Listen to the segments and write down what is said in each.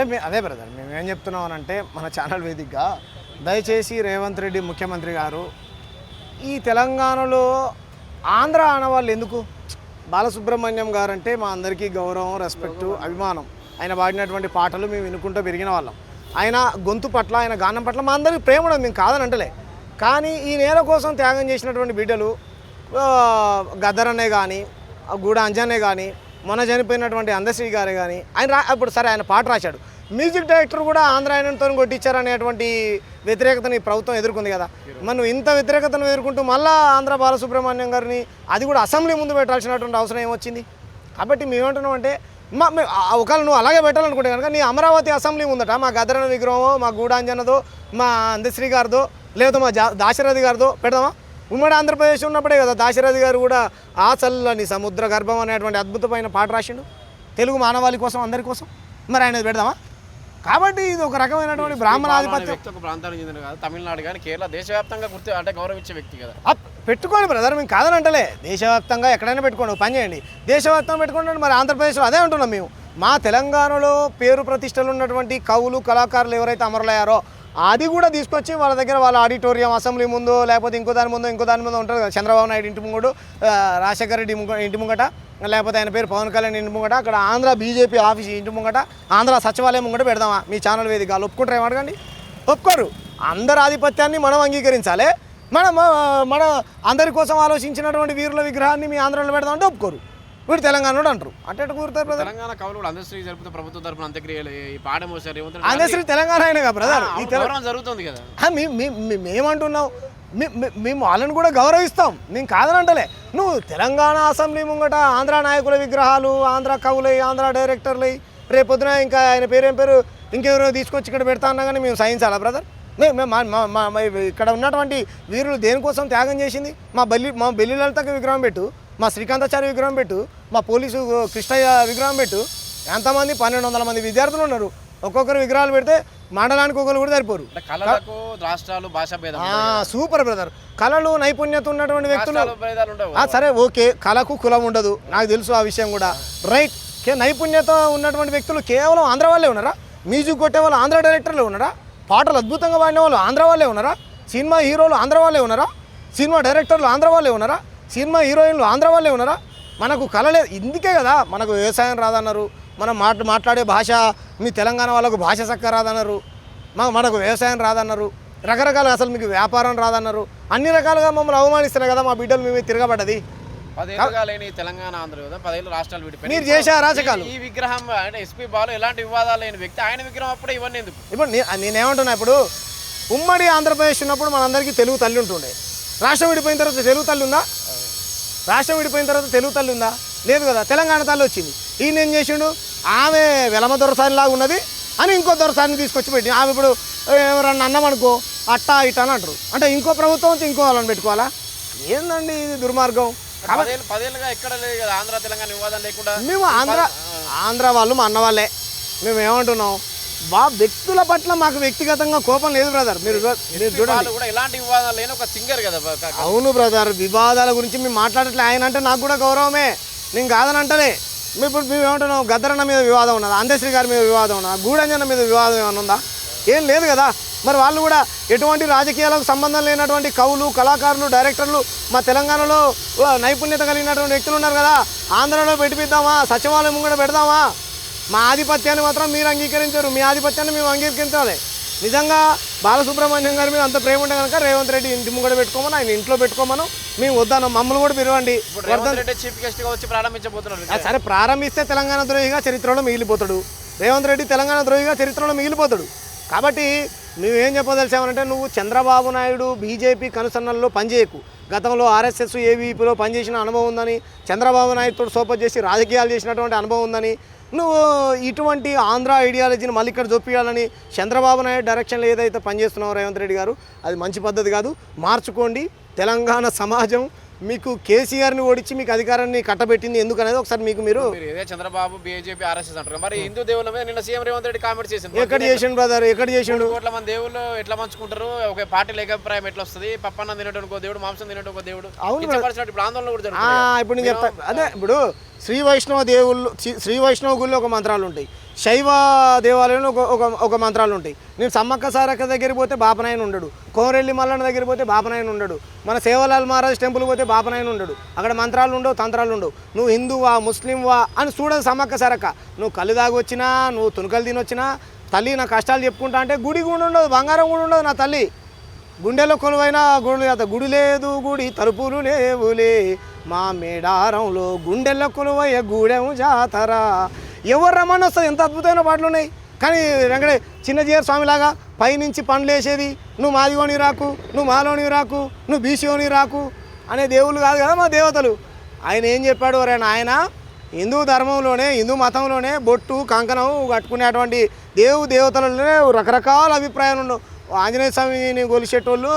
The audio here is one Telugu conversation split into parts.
అంటే మే- అదే బ్రదర్ మేము ఏం చెప్తున్నాం అంటే మన ఛానల్ వేదికగా దయచేసి రేవంత్ రెడ్డి ముఖ్యమంత్రి గారు ఈ తెలంగాణలో ఆంధ్ర ఆనవాళ్ళు ఎందుకు? బాలసుబ్రహ్మణ్యం గారు అంటే మా అందరికీ గౌరవం రెస్పెక్టు అభిమానం. ఆయన పాడినటువంటి పాటలు మేము వినుకుంటూ పెరిగిన వాళ్ళం. ఆయన గొంతు పట్ల ఆయన గానం పట్ల మా అందరికీ ప్రేమ ఉండదు మేము కాదని అంటలే. కానీ ఈ నేల కోసం త్యాగం చేసినటువంటి బిడ్డలు గద్దరనే కానీ గూడ అంజనే కానీ మొన్న చనిపోయినటువంటి అందశ్రీ గారే కానీ ఆయన రా ఇప్పుడు సరే ఆయన పాట రాశాడు. మ్యూజిక్ డైరెక్టర్ కూడా ఆంధ్ర ఆయనతో కొట్టించారనేటువంటి వ్యతిరేకతని ఈ ప్రభుత్వం ఎదుర్కొంది కదా. మనం ఇంత వ్యతిరేకతను ఎదుర్కొంటూ మళ్ళా ఆంధ్ర బాలసుబ్రహ్మణ్యం గారిని అది కూడా అసెంబ్లీ ముందు పెట్టాల్సినటువంటి అవసరం ఏమొచ్చింది? కాబట్టి మేమేమంటున్నాం అంటే మా ఒకవేళ నువ్వు అలాగే పెట్టాలనుకుంటే కనుక నీ అమరావతి అసెంబ్లీ ఉందట మా గద్దరన విగ్రహమో మా గూడాంజనదో మా అందశ్రీ గారిదో లేదా మా దాశరథి గారిదో పెడదామా? ఉమ్మడి ఆంధ్రప్రదేశ్ ఉన్నప్పుడే కదా దాశరథి గారు కూడా ఆ చల్లని సముద్ర గర్భం అనేటువంటి అద్భుతమైన పాట రాసిండు. తెలుగు మానవాళి కోసం అందరి కోసం. మరి ఆయన పెడదామా? కాబట్టి ఇది ఒక రకమైనటువంటి బ్రాహ్మణాధిపత్యం. ఒక ప్రాంతానికి చెందిన కాదు తమిళనాడు కానీ కేరళ దేశవ్యాప్తంగా గుర్తు అంటే గౌరవించే వ్యక్తి కదా. పెట్టుకోండి బ్రదర్ మేము కాదని అంటలే దేశవ్యాప్తంగా ఎక్కడైనా పెట్టుకోండి పని చేయండి. దేశవ్యాప్తంగా పెట్టుకోండి మరి ఆంధ్రప్రదేశ్లో అదే అంటున్నాం మేము. మా తెలంగాణలో పేరు ప్రతిష్టలు ఉన్నటువంటి కవులు కళాకారులు ఎవరైతే అమరులయ్యారో అది కూడా తీసుకొచ్చి వాళ్ళ దగ్గర వాళ్ళ ఆడిటోరియం అసెంబ్లీ ముందు లేకపోతే ఇంకో దాని ముందు ఇంకో దాని ముందు ఉంటుంది కదా చంద్రబాబు నాయుడు ఇంటి ముంగడు రాజశేఖర రెడ్డి ఇంటి ముంగట. లేకపోతే ఆయన పేరు పవన్ కళ్యాణ్ ఇంటి ముంగట అక్కడ ఆంధ్ర బీజేపీ ఆఫీస్ ఇంటి ముంగట ఆంధ్ర సచివాలయం ముంగట పెడదామా? మీ ఛానల్ వేదిక వాళ్ళు ఒప్పుకుంటారు ఏమడగండి ఒప్పుకోరు. అందరి ఆధిపత్యాన్ని మనం అంగీకరించాలి. మన మన- అందరి కోసం ఆలోచించినటువంటి వీరుల విగ్రహాన్ని మీ ఆంధ్రలో పెడదామంటే ఒప్పుకోరు. వీడు తెలంగాణలో అంటారు. అంటే కుదురుతారు బ్రదర్ తెలంగాణ కవులు అందశ్రీ జరుపుతూ ప్రభుత్వ తరపున అంత్యక్రియలు ఈ పాడ మోసారు రేవంత్ రెడ్డి ఆంధ్రశ్రీ తెలంగాణ అయినా కదా బ్రదర్ జరుగుతుంది కదా. మేమంటున్నాం. మేము వాళ్ళని కూడా గౌరవిస్తాం. మేము కాదనంటలే. నువ్వు తెలంగాణ అసెంబ్లీ ముంగట ఆంధ్ర నాయకుల విగ్రహాలు ఆంధ్ర కవులై ఆంధ్ర డైరెక్టర్లై రేపొద్దున ఇంకా ఆయన పేరేం పేరు ఇంకెవరో తీసుకొచ్చి ఇక్కడ పెడతా అన్నా కానీ మేము సహించాలా బ్రదర్? మా- మా- ఇక్కడ ఉన్నటువంటి వీరులు దేనికోసం త్యాగం చేసింది? మా బల్లి మా బల్లిలలితక విగ్రహం పెట్టు మా శ్రీకాంతాచార్య విగ్రహం పెట్టు మా పోలీసు కృష్ణయ్య విగ్రహం పెట్టు. ఎంతమంది? పన్నెండు వందల మంది విద్యార్థులు ఉన్నారు. ఒక్కొక్కరు విగ్రహాలు పెడితే మండలానికి ఒకరు కూడా సరిపోరు. రాష్ట్రాలు భాషా సూపర్ బ్రదర్. కళలు నైపుణ్యత ఉన్నటువంటి వ్యక్తులు సరే ఓకే. కళకు కులం ఉండదు. నాకు తెలుసు ఆ విషయం కూడా. రైట్. కే నైపుణ్యత ఉన్నటువంటి వ్యక్తులు కేవలం ఆంధ్ర వాళ్ళే ఉన్నారా? మ్యూజిక్ కొట్టే వాళ్ళు ఆంధ్ర డైరెక్టర్లే ఉన్నారా? పాటలు అద్భుతంగా పాడిన వాళ్ళు ఆంధ్ర వాళ్ళే ఉన్నారా? సినిమా హీరోలు ఆంధ్ర వాళ్ళే ఉన్నారా? సినిమా డైరెక్టర్లు ఆంధ్ర వాళ్ళే ఉన్నారా? సినిమా హీరోయిన్లు ఆంధ్ర వాళ్ళే ఉన్నారా? మనకు కళలే ఇందుకే కదా మనకు వ్యవసాయం రాదన్నారు. మనం మాట మాట్లాడే భాష మీ తెలంగాణ వాళ్ళకు భాష చక్క రాదన్నారు. మా మనకు వ్యవసాయం రాదన్నారు. రకరకాలుగా అసలు మీకు వ్యాపారం రాదన్నారు. అన్ని రకాలుగా మమ్మల్ని అవమానిస్తున్నారు కదా మా బిడ్డలు మేమే తిరగబడ్డది. తెలంగాణ ఆంధ్ర పదేళ్ళు రాష్ట్రాలు. మీరు చేసే అరాచకాలు. ఈ- విగ్రహం అంటే ఎస్పీ బాలు ఎలాంటి వివాదాలు లేని వ్యక్తి. ఆయన విగ్రహం అప్పుడే ఇవన్నీ ఎందుకు? ఇప్పుడు నేనేమంటున్నా ఇప్పుడు ఉమ్మడి ఆంధ్రప్రదేశ్ ఉన్నప్పుడు మనందరికీ తెలుగు తల్లి ఉంటుండే. రాష్ట్రం విడిపోయిన తర్వాత తెలుగు తల్లి ఉందా? రాష్ట్రం విడిపోయిన తర్వాత తెలుగు తల్లి ఉందా? లేదు కదా తెలంగాణ తల్లి వచ్చింది. ఈయన ఏం చేసిండు? ఆమె వెలమ దొరసానిలాగా ఉన్నది అని ఇంకో దొరసాన్ని తీసుకొచ్చి పెట్టి ఆమె ఇప్పుడు ఎవరన్నా అన్నం అనుకో అట్టా ఇట్టా అని అంటారు. అంటే ఇంకో ప్రభుత్వం వచ్చి ఇంకో వాళ్ళని పెట్టుకోవాలా? ఏందండి ఇది దుర్మార్గం? ఆంధ్ర తెలంగాణ వివాదం లేకుండా. మేము ఆంధ్ర ఆంధ్ర వాళ్ళు మా అన్న వాళ్ళే. మేము ఏమంటున్నాం బా వ్యక్తుల పట్ల మాకు వ్యక్తిగతంగా కోపం లేదు బ్రదర్. మీరు మీరు చూడండి. కూడా ఎలాంటి వివాదాలు లేని ఒక సింగర్ కదా అవును బ్రదర్. వివాదాల గురించి మేము మాట్లాడట్లే. ఆయన అంటే నాకు కూడా గౌరవమే. నేను కాదని అంటలే ఇప్పుడు మేము ఏమంటున్నాం? గద్దరన్న మీద వివాదం ఉన్నదా? అందశ్రీ గారి మీద వివాదం ఉన్నదా? గూడంజన్న మీద వివాదం ఏమైనా ఉందా? ఏం లేదు కదా. మరి వాళ్ళు కూడా ఎటువంటి రాజకీయాలకు సంబంధం లేనటువంటి కవులు కళాకారులు డైరెక్టర్లు మా తెలంగాణలో నైపుణ్యత కలిగినటువంటి వ్యక్తులు ఉన్నారు కదా. ఆంధ్రలో పెట్టిపిద్దామా? సచివాలయం ముంగడ పెడదామా? మా ఆధిపత్యాన్ని మాత్రం మీరు అంగీకరించారు. మీ ఆధిపత్యాన్ని మేము అంగీకరించాలి. నిజంగా బాలసుబ్రహ్మణ్యం గారి మీద అంత ప్రేమ ఉంటే కనుక రేవంత్ రెడ్డి ఇంటి ముంగడ పెట్టుకోమని ఆయన ఇంట్లో పెట్టుకోమను. మేము వద్దాను మమ్మల్ని కూడా పిలవండి. ఇప్పుడు రేవంత్ రెడ్డి చీఫ్ గెస్ట్గా వచ్చి ప్రారంభించబోతున్నారు సరే ప్రారంభిస్తే తెలంగాణ ద్రోహిగా చరిత్రలో మిగిలిపోతాడు. రేవంత్ రెడ్డి తెలంగాణ ద్రోహిగా చరిత్రలో మిగిలిపోతాడు. కాబట్టి నువ్వేం చెప్పదలిచామంటే నువ్వు చంద్రబాబు నాయుడు బీజేపీ కనుసన్నల్లో పనిచేయకు. గతంలో ఆర్ఎస్ఎస్ ఏవీపీలో పనిచేసిన అనుభవం ఉందని చంద్రబాబు నాయుడుతో సోపత్ చేసి రాజకీయాలు చేసినటువంటి అనుభవం ఉందని నువ్వు ఇటువంటి ఆంధ్ర ఐడియాలజీని మళ్ళీ ఇక్కడ చూపించాలని చంద్రబాబు నాయుడు డైరెక్షన్లో ఏదైతే పనిచేస్తున్నావు రేవంత్ రెడ్డి గారు అది మంచి పద్ధతి కాదు. మార్చుకోండి. తెలంగాణ సమాజం మీకు కేసీఆర్ని ఓడించి మీకు అధికారాన్ని కట్టబెట్టింది ఎందుకనేది ఒకసారి మీకు మీరు ఇదే చంద్రబాబు బీజేపీ ఆర్ఎస్ఎస్ అంటారు. మరి హిందూ దేవుల మీద నిన్న సీఎం రేవంత్ రెడ్డి కామెంట్ చేసింది. ఎక్కడ చేసిండు బ్రదర్? ఎక్కడ చేసిండు? కోట్ల మంది దేవుళ్ళు ఎట్లా మంచుకుంటారు ఒక పార్టీ లేఖాభిప్రాయం ఎట్లా వస్తుంది? పప్పన్నం తినడం ఒక దేవుడు మాంసం తినడం ఒక దేవుడు. అవును ఇప్పుడు ఆందోళన కూడా ఇప్పుడు నేను చెప్తా. అదే ఇప్పుడు శ్రీ వైష్ణవ దేవుళ్ళు శ్రీ- శ్రీ వైష్ణవ గుళ్ళు ఒక మంత్రాలు ఉంటాయి. శైవ దేవాలయంలో ఒక ఒక ఒక మంత్రాలు ఉంటాయి. నేను సమ్మక్క సారక్క దగ్గర పోతే బాపనాయన ఉండడు. కోరెల్లి మల్లన్న దగ్గర పోతే బాపనాయన ఉండడు. మన సేవలాల్ మహారాజ్ టెంపుల్ పోతే బాపనాయన ఉండడు. అక్కడ మంత్రాలు ఉండవు తంత్రాలు ఉండవు. నువ్వు హిందువా ముస్లింవా అని చూడదు సమ్మక్క సారక్క. నువ్వు కళ్ళు దాగొచ్చినా నువ్వు తునుకలు తినొచ్చినా తల్లి నా కష్టాలు చెప్పుకుంటా అంటే గుడి కూడా ఉండదు బంగారం కూడా ఉండదు నా తల్లి. గుండెలో కొలువైన గుడి లేదు గుడి లేదు గుడి తలుపులు లేవులే. మా మేడారంలో గుండెల్లో కొలువయ్య గూడెం జాతర. ఎవరు రమ్మని వస్తుంది. ఎంత అద్భుతమైన పాటలు ఉన్నాయి. కానీ వెంకటే చిన్నజీయర్ స్వామిలాగా పైనుంచి పనులు వేసేది నువ్వు మాదిగోని రాకు నువ్వు మాలోని రాకు నువ్వు బీసీఓని రాకు అనే దేవుళ్ళు కాదు కదా మా దేవతలు. ఆయన ఏం చెప్పాడు ఎవరైనా ఆయన హిందూ ధర్మంలోనే హిందూ మతంలోనే బొట్టు కంకణం కట్టుకునేటువంటి దేవు దేవతలలోనే రకరకాల అభిప్రాయాలు ఉండవు ఆంజనేయ స్వామిని గొలిచేటోళ్ళు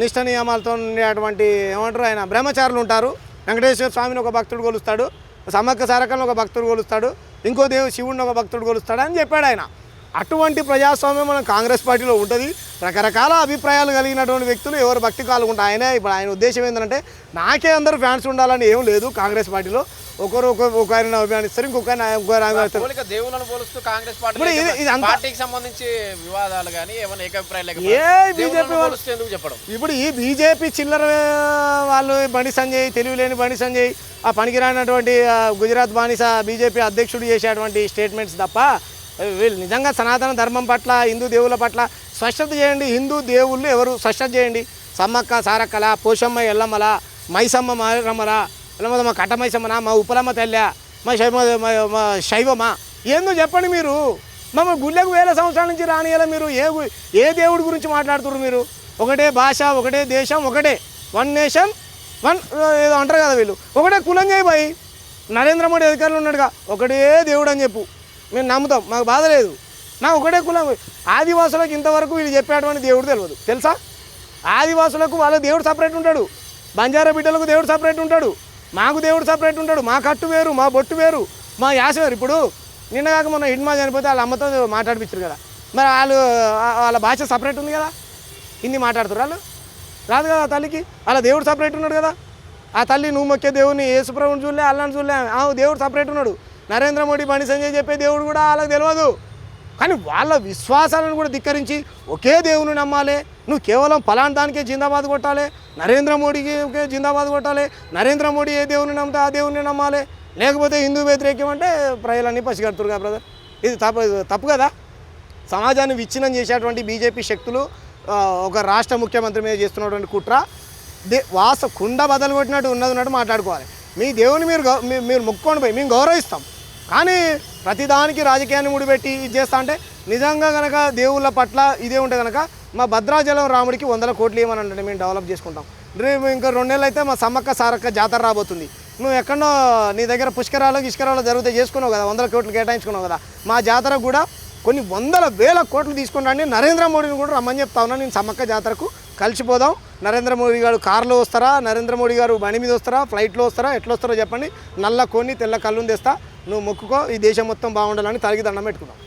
నిష్ట నియమాలతో ఉండేటువంటి ఏమంటారు ఆయన బ్రహ్మచారులు ఉంటారు. వెంకటేశ్వర స్వామిని ఒక భక్తుడు కొలుస్తాడు సమ్మక్క సారకలను ఒక భక్తుడు కొలుస్తాడు ఇంకో దేవు శివుడిని ఒక భక్తుడు కొలుస్తాడు అని చెప్పాడు ఆయన. అటువంటి ప్రజాస్వామ్యం మన కాంగ్రెస్ పార్టీలో ఉంటుంది. రకరకాల అభిప్రాయాలు కలిగినటువంటి వ్యక్తులు ఎవరు భక్తి కాలుకుంటారు ఆయనే. ఇప్పుడు ఆయన ఉద్దేశం ఏంటంటే నాకే అందరూ ఫ్యాన్స్ ఉండాలని ఏం లేదు కాంగ్రెస్ పార్టీలో. ఒకరు ఒక ఆయన అభిమానిస్తారు ఇంకొక ఇంకొకరు అభిమానిస్తారు. పోలిక దేవుళ్ళను పోలుస్తూ కాంగ్రెస్ పార్టీ ఇది పార్టీకి సంబంధించి వివాదాలు కానీ ఏమైనా ఏకాభిప్రాయాలు ఏ బీజేపీ వాళ్ళు ఎందుకు చెప్పడం? ఇప్పుడు ఈ బీజేపీ చిల్లర వాళ్ళు బండి సంజయ్ తెలివిలేని బండి సంజయ్ ఆ పనికిరానటువంటి గుజరాత్ బానిస బీజేపీ అధ్యక్షుడు చేసేటువంటి స్టేట్మెంట్స్ తప్ప వీళ్ళు నిజంగా సనాతన ధర్మం పట్ల హిందూ దేవుళ్ళ పట్ల స్పష్టత చేయండి. హిందూ దేవుళ్ళు ఎవరు స్పష్టత చేయండి? సమ్మక్క సారక్కల పోషమ్మ ఎల్లమ్మల మైసమ్మ మారమ్మల లేకపోతే మా కట్టమైసమ్మనా మా ఉప్పలమ్మ తల్లి మా శైవ మా- శైవమా? ఏందో చెప్పండి మీరు. మమ్మల్ని గుళ్ళకు వేల సంవత్సరాల నుంచి రానియాల మీరు. ఏ ఏ దేవుడి గురించి మాట్లాడుతున్నారు మీరు? ఒకటే భాష ఒకటే దేశం ఒకటే వన్ నేషన్ వన్ ఏదో అంటారు కదా వీళ్ళు. ఒకటే కులం చేయబోయి నరేంద్ర మోడీ అధికారులు ఉన్నాడుగా. ఒకటే దేవుడు అని చెప్పు. మేము నమ్ముతాం. మాకు బాధ లేదు. నా ఒకటే కులం. ఆదివాసులకు ఇంతవరకు వీళ్ళు చెప్పేటువంటి దేవుడు తెలియదు తెలుసా? ఆదివాసులకు వాళ్ళ దేవుడు సపరేట్ ఉంటాడు. బంజారా బిడ్డలకు దేవుడు సపరేట్ ఉంటాడు. మాకు దేవుడు సపరేట్ ఉంటాడు. మా కట్టు వేరు మా బొట్టు వేరు మా యాస వేరు. ఇప్పుడు నిన్న కాక మొన్న హిడ్మా చనిపోతే వాళ్ళ అమ్మతో మాట్లాడిపించారు కదా. మరి వాళ్ళు వాళ్ళ భాష సపరేట్ ఉంది కదా? హిందీ మాట్లాడుతారు వాళ్ళు? రాదు కదా తల్లికి? వాళ్ళ దేవుడు సపరేట్ ఉన్నాడు కదా? ఆ తల్లి నువ్వు మొక్కే దేవుని యేసుప్రభుని చూడలే అల్లని చూడలే. ఆ దేవుడు సపరేట్ ఉన్నాడు. నరేంద్ర మోడీ బండి సంజయ్ చెప్పే దేవుడు కూడా వాళ్ళకి తెలియదు కానీ వాళ్ళ విశ్వాసాలను కూడా ధిక్కరించి ఒకే దేవుని నమ్మాలి. నువ్వు కేవలం ఫలానా దానికే జిందాబాద్ కొట్టాలి. నరేంద్ర మోడీకి జిందాబాద్ కొట్టాలి. నరేంద్ర మోడీ ఏ దేవుని నమ్మితే ఆ దేవుని నమ్మాలి. లేకపోతే హిందూ వ్యతిరేకం అంటే ప్రజలన్నీ పసిగడుతురు కదా బ్రదర్ ఇది తప్పు తప్పు కదా? సమాజాన్ని విచ్ఛిన్నం చేసేటువంటి బీజేపీ శక్తులు ఒక రాష్ట్ర ముఖ్యమంత్రి మీద చేస్తున్నటువంటి కుట్ర దే వాస కుండ బదలు కొట్టినట్టు ఉన్నది ఉన్నట్టు మాట్లాడుకోవాలి. మీ దేవుని మీరు మీరు మొక్కొని పోయి మేము గౌరవిస్తాం. కానీ ప్రతిదానికి రాజకీయాన్ని ముడిపెట్టి ఇది చేస్తా అంటే నిజంగా కనుక దేవుళ్ళ పట్ల ఇదే ఉంటే కనుక మా భద్రాచలం రాముడికి వందల కోట్లు ఏమని అంటే మేము డెవలప్ చేసుకుంటాం. రేపు ఇంకా రెండు నెలలు అయితే మా సమ్మక్క సారక్క జాతర రాబోతుంది. నువ్వు ఎక్కడో నీ దగ్గర పుష్కరాలు గిష్కరాలు జరిగితే చేసుకున్నావు కదా వందల కోట్లు కేటాయించుకున్నావు కదా మా జాతర కూడా కొన్ని వందల వేల కోట్లు తీసుకుని రండి. నరేంద్ర మోడీని కూడా రమ్మని చెప్తా ఉన్నా నేను సమ్మక్క జాతరకు కలిసిపోదాం. నరేంద్ర మోడీ గారు కారులో వస్తారా? నరేంద్ర మోడీ గారు బండి మీద వస్తారా? ఫ్లైట్లో వస్తారా? ఎట్లా వస్తారో చెప్పండి. నల్ల కొన్ని తెల్ల కళ్ళు తెస్తా నువ్వు మొక్కుకో ఈ దేశం మొత్తం బాగుండాలని తలకి దండం పెట్టుకున్నావు